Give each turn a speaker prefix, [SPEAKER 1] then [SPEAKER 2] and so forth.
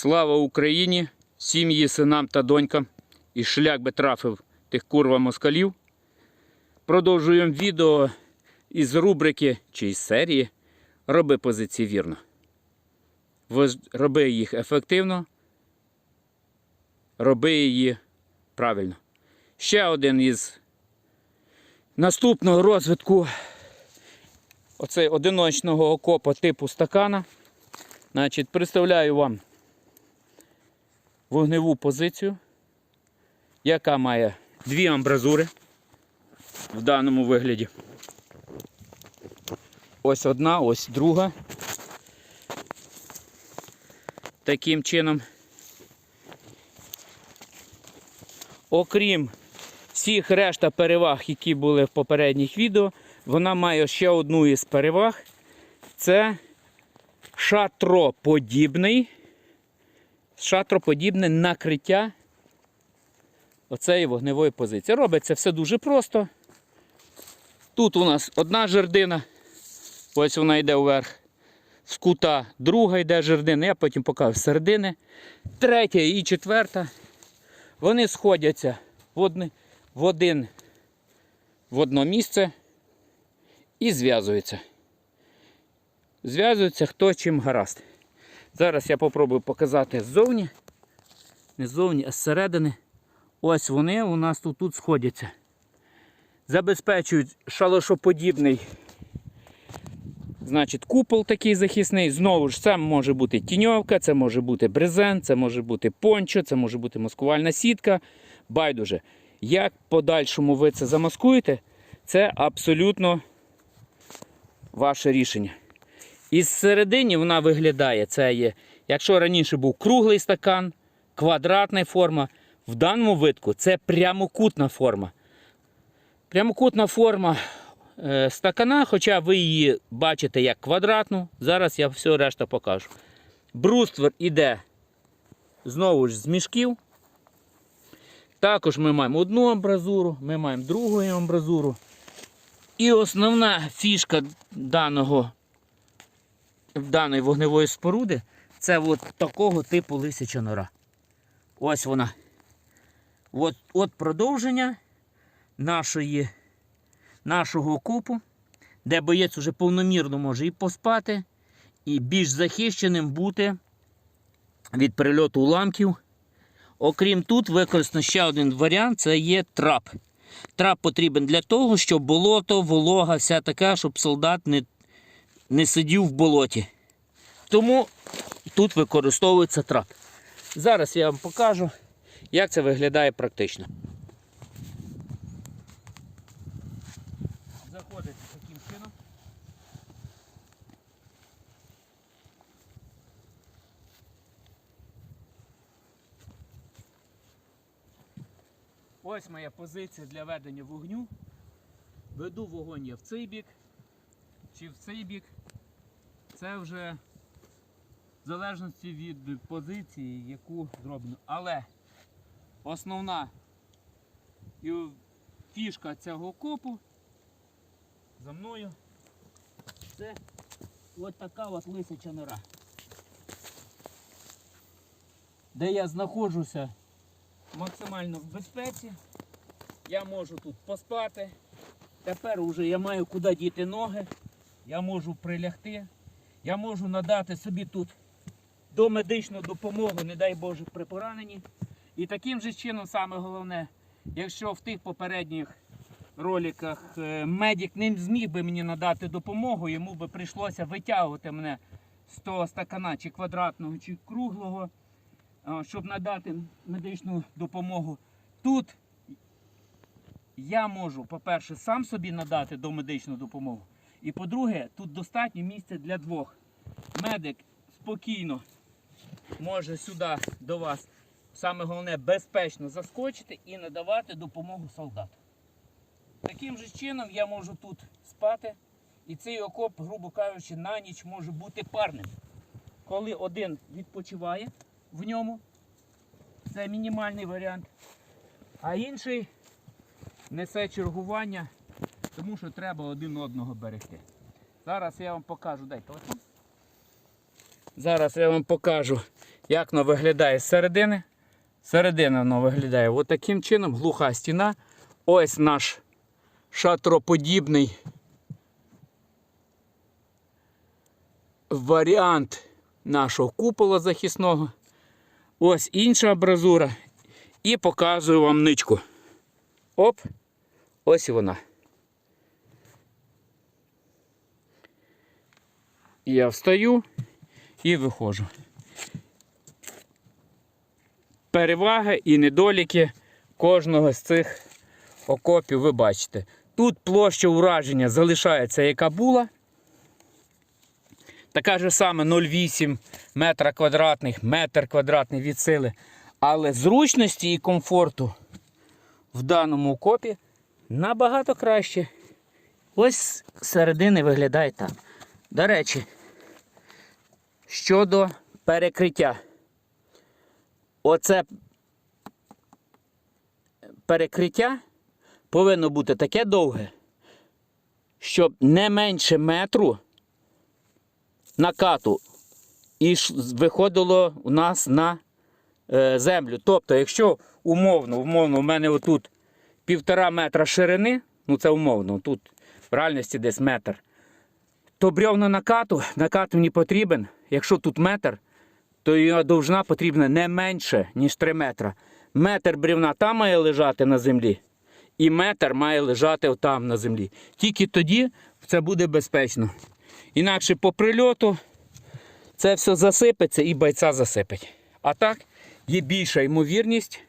[SPEAKER 1] Слава Україні, сім'ї, синам та донькам. І шлях би трафив тих курва москалів. Продовжуємо відео із рубрики чи із серії Роби позиції вірно. Роби їх ефективно, роби її правильно. Ще один із наступного розвитку оцей одиночного окопа типу стакана. Значить, представляю вам вогневу позицію, яка має дві амбразури в даному вигляді. Ось одна, ось друга. Таким чином. Окрім всіх решта переваг, які були в попередніх відео, вона має ще одну із переваг. Це шатроподібний, шатроподібне накриття оцеї вогневої позиції. Робиться все дуже просто. Тут у нас одна жердина, ось вона йде вверх. З кута друга йде жердина, я потім покажу середини. Третя і четверта. Вони сходяться в, одне, в один в одно місце і зв'язуються. Зв'язуються хто чим гаразд. Зараз я попробую показати ззовні. Не ззовні, а зсередини. Ось вони у нас тут, тут сходяться. Забезпечують шалашоподібний значить, купол такий захисний. Знову ж це може бути тіньовка, це може бути брезент, це може бути пончо, це може бути маскувальна сітка. Байдуже. Як подальшому ви це замаскуєте, це абсолютно ваше рішення. І зсередині вона виглядає, це є, якщо раніше був круглий стакан, квадратна форма, в даному випадку це прямокутна форма. Прямокутна форма е, стакана, хоча ви її бачите як квадратну, зараз я все решта покажу. Бруствер іде знову ж з мішків. Також ми маємо одну амбразуру, ми маємо другу амбразуру. І основна фішка даного, даної вогневої споруди це от такого типу лисяча нора. Ось вона. От, от продовження нашої, нашого окопу, де боєць уже повномірно може і поспати, і більш захищеним бути від прильоту уламків. Окрім тут, використано ще один варіант це є трап. Трап потрібен для того, щоб болото, волога, вся така, щоб солдат не, не сидів в болоті. Тому тут використовується трап. Зараз я вам покажу, як це виглядає практично. Заходите таким чином. Ось моя позиція для ведення вогню. Веду вогонь я в цей бік чи в цей бік. Це вже в залежності від позиції, яку зроблено. Але основна фішка цього копу за мною це от така от лисяча нора. Де я знаходжуся максимально в безпеці. Я можу тут поспати. Тепер уже я маю куди діти ноги. Я можу прилягти. Я можу надати собі тут домедичну допомогу, не дай Боже, при пораненні. І таким же чином, саме головне, якщо в тих попередніх роликах е, медик не зміг би мені надати допомогу, йому би прийшлося витягувати мене з того стакана, чи квадратного, чи круглого, щоб надати медичну допомогу. Тут я можу, по-перше, сам собі надати домедичну допомогу. І по-друге, тут достатньо місця для двох. Медик спокійно може сюди до вас, саме головне, безпечно заскочити і надавати допомогу солдату. Таким же чином я можу тут спати, і цей окоп, грубо кажучи, на ніч може бути парним. Коли один відпочиває в ньому, це мінімальний варіант, а інший несе чергування, тому що треба один одного берегти. Зараз я вам покажу, дай телефон. Зараз я вам покажу, Як воно виглядає з середини? Середина воно виглядає от таким чином, глуха стіна. Ось наш шатроподібний варіант нашого купола захисного. Ось інша абразура. І показую вам ничку. Оп, ось і вона. Я встаю і виходжу. Переваги і недоліки кожного з цих окопів ви бачите. Тут площа ураження залишається, яка була. Така ж саме 0,8 метра квадратних, метр квадратний від сили. Але зручності і комфорту в даному окопі набагато краще. Ось середини виглядає так. До речі, щодо перекриття. Оце перекриття повинно бути таке довге, щоб не менше метру накату і виходило у нас на е, землю. Тобто, якщо умовно, умовно, у мене отут півтора метра ширини, ну це умовно, тут в реальності десь метр, то брьовна накату, накат мені потрібен, якщо тут метр, то його довжина потрібна не менше, ніж 3 метра. Метр брівна там має лежати на землі, і метр має лежати там на землі. Тільки тоді це буде безпечно. Інакше по прильоту це все засипеться і бойця засипить. А так є більша ймовірність,